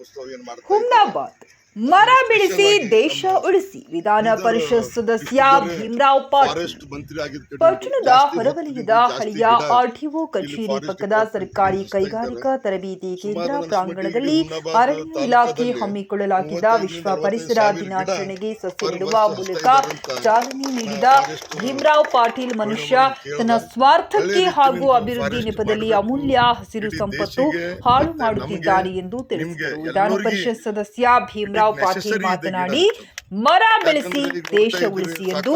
ಉತ್ಸವ ಏನು ಮಾಡ್ತಾರೆ? ಹುಮ್ನಾಬಾದ್. ಮರ ಬೆಳೆಸಿ ದೇಶ ಉಳಿಸಿ. ವಿಧಾನ ಪರಿಷತ್ ಸದಸ್ಯ ಭೀಮರಾವ್ ಪಾಟೀಲ್. ಪಟ್ಟಣದ ಹೊರವಲಯದ ಹಳೆಯ ಆರ್ಟಿಒ ಕಚೇರಿ ಪಕ್ಕದ ಸರ್ಕಾರಿ ಕೈಗಾರಿಕಾ ತರಬೇತಿ ಕೇಂದ್ರ ಪ್ರಾಂಗಣದಲ್ಲಿ ಅರಣ್ಯ ಇಲಾಖೆ ಹಮ್ಮಿಕೊಳ್ಳಲಾಗಿದ್ದ ವಿಶ್ವ ಪರಿಸರ ದಿನಾಚರಣೆಗೆ ಸಸ್ಯ ನೆಡುವ ಮೂಲಕ ಚಾಲನೆ ನೀಡಿದ ಭೀಮರಾವ್ ಪಾಟೀಲ್ ಮನುಷ್ಯ ತನ್ನ ಸ್ವಾರ್ಥಕ್ಕೆ ಹಾಗೂ ಅಭಿವೃದ್ಧಿ ನೆಪದಲ್ಲಿ ಅಮೂಲ್ಯ ಹಸಿರು ಸಂಪತ್ತು ಹಾಳು ಮಾಡುತ್ತಿದ್ದಾನೆ ಎಂದು ತಿಳಿಸಿದರು. ವಿಧಾನ ಪರಿಷತ್ ಸದಸ್ಯ ಭೀಮರಾವ್ necessary ಪಾಟೀಲ್ ಇದೆ ಮಾತನಾಡಿ ಗಿಡ. ಮರ ಬೆಳೆಸಿ ದೇಶ ಉಳಿಸಿ ಎಂದು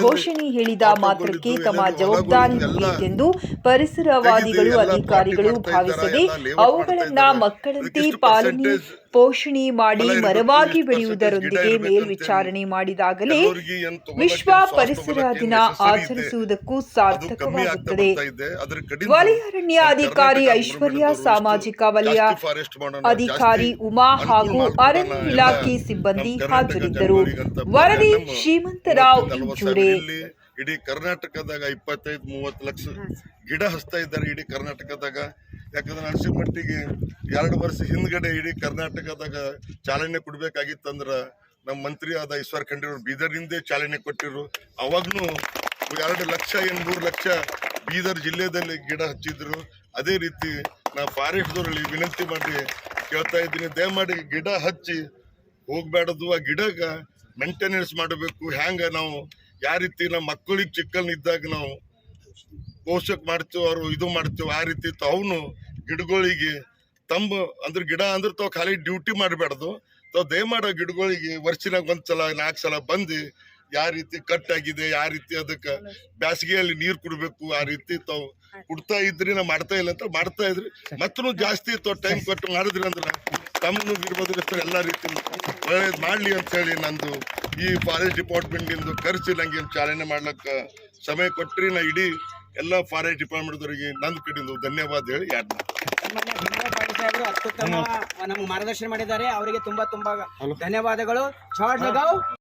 ಘೋಷಣೆ ಹೇಳಿದ ಮಾತ್ರಕ್ಕೆ ತಮ್ಮ ಜವಾಬ್ದಾರಿ ಎಂದು ಪರಿಸರವಾದಿಗಳು ಅಧಿಕಾರಿಗಳು ಭಾವಿಸದೆ ಅವುಗಳನ್ನ ಮಕ್ಕಳಂತೆ ಪಾಲನೆ ಪೋಷಣೆ ಮಾಡಿ ಮರವಾಗಿ ಬೆಳೆಯುವುದರೊಂದಿಗೆ ಮೇಲ್ವಿಚಾರಣೆ ಮಾಡಿದಾಗಲೇ ವಿಶ್ವ ಪರಿಸರ ದಿನ ಆಚರಿಸುವುದಕ್ಕೂ ಸಾರ್ಥಕವಾಗುತ್ತದೆ. ವಲಯ ಅರಣ್ಯ ಅಧಿಕಾರಿ ಐಶ್ವರ್ಯ ಸಾಮಾಜಿಕ ವಲಯ ಅಧಿಕಾರಿ ಉಮಾ ಹಾಗೂ ಅರಣ್ಯ ಇಲಾಖೆ ಸಿಬ್ಬಂದಿ ಹಾಜರಿದ್ದರು. ವರದಿ ಶ್ರೀಮಂತರಾವ್ ಇಲ್ಲಿ ಇಡೀ ಕರ್ನಾಟಕದಾಗ ಇಪ್ಪತ್ತೈದು ಮೂವತ್ತು ಲಕ್ಷ ಗಿಡ ಹಚ್ತಾ ಇದ್ದಾರೆ ಇಡೀ ಕರ್ನಾಟಕದಾಗ. ಯಾಕಂದ್ರೆ ಅನ್ಸಿದ ಮಟ್ಟಿಗೆ ಎರಡು ವರ್ಷ ಹಿಂದ್ಗಡೆ ಇಡೀ ಕರ್ನಾಟಕದಾಗ ಚಾಲನೆ ಕೊಡ್ಬೇಕಾಗಿತ್ತಂದ್ರೆ ನಮ್ಮ ಮಂತ್ರಿ ಆದ ಈಶ್ವರ್ ಖಂಡ್ರೆ ಅವರು ಬೀದರ್ನಿಂದೇ ಚಾಲನೆ ಕೊಟ್ಟಿರು. ಅವಾಗ್ನು ಎರಡು ಲಕ್ಷ ಏನ್ ಮೂರು ಲಕ್ಷ ಬೀದರ್ ಜಿಲ್ಲೆದಲ್ಲಿ ಗಿಡ ಹಚ್ಚಿದ್ರು. ಅದೇ ರೀತಿ ನಾ ಫಾರೆಸ್ಟ್ದವ್ರಲ್ಲಿ ವಿನಂತಿ ಮಾಡಿ ಕೇಳ್ತಾ ಇದ್ದೀನಿ. ದಯಮಾಡಿ ಗಿಡ ಹಚ್ಚಿ ಹೋಗ್ಬೇಡದು ಆ ಗಿಡಗ ಮೇಂಟೆನೆನ್ಸ್ ಮಾಡಬೇಕು. ಹ್ಯಾಂಗ ನಾವು ಯಾವ ರೀತಿ ನಮ್ಮ ಮಕ್ಕಳಿಗೆ ಚಿಕ್ಕಲ್ನಿದ್ದಾಗ ನಾವು ಪೋಷಕ ಮಾಡ್ತೇವೆ, ಅವರು ಇದು ಮಾಡ್ತೇವೆ, ಆ ರೀತಿ ಅವನು ಗಿಡಗಳಿಗೆ ತಂಬ ಅಂದ್ರೆ ಗಿಡ ಅಂದ್ರೆ ತಾವು ಖಾಲಿ ಡ್ಯೂಟಿ ಮಾಡಬಾರ್ದು ತಾವು ದಯಮಾಡ ಗಿಡಗಳಿಗೆ ವರ್ಷನಾಗ ಒಂದ್ಸಲ ನಾಲ್ಕು ಸಲ ಬಂದು ಯಾವ ರೀತಿ ಕಟ್ ಆಗಿದೆ ಯಾವ ರೀತಿ ಅದಕ್ಕೆ ಬ್ಯಾಸಿಗೆಯಲ್ಲಿ ನೀರು ಕುಡಬೇಕು, ಆ ರೀತಿ ತಾವು ಕುಡ್ತಾ ಇದ್ರಿ ನಾ ಮಾಡ್ತಾ ಇಲ್ಲ ಅಂತ ಮಾಡ್ತಾ ಇದ್ರಿ. ಮತ್ತೂ ಜಾಸ್ತಿ ತಾವು ಟೈಮ್ ಕೊಟ್ಟು ಮಾಡಿದ್ರಿ ಅಂದ್ರೆ ಬಿಡ್ಬೋದ್ರಿ ಎಲ್ಲಾ ಎಲ್ಲ ರೀತಿ ಒಳ್ಳೇದು ಮಾಡ್ಲಿ ಅಂತ ಹೇಳಿ ನಂದು ಈ ಫಾರೆಸ್ಟ್ ಡಿಪಾರ್ಟ್ಮೆಂಟ್ ಇಂದು ಖರ್ಚು ನಂಗೆ ಚಾಲನೆ ಮಾಡ್ಲಕ್ಕ ಸಮಯ ಕೊಟ್ಟರೆ ನಾ ಇಡೀ ಎಲ್ಲ ಫಾರೆಸ್ಟ್ ಡಿಪಾರ್ಟ್ಮೆಂಟ್ದವರಿಗೆ ನಂದು ಕಡೆಯಿಂದ ಧನ್ಯವಾದ ಹೇಳಿ ಯಾರು ಅತ್ಯುತ್ತಮ ನಮ್ಗೆ ಮಾರ್ಗದರ್ಶನ ಮಾಡಿದ್ದಾರೆ. ಅವರಿಗೆ ತುಂಬಾ ತುಂಬಾ ಧನ್ಯವಾದಗಳು.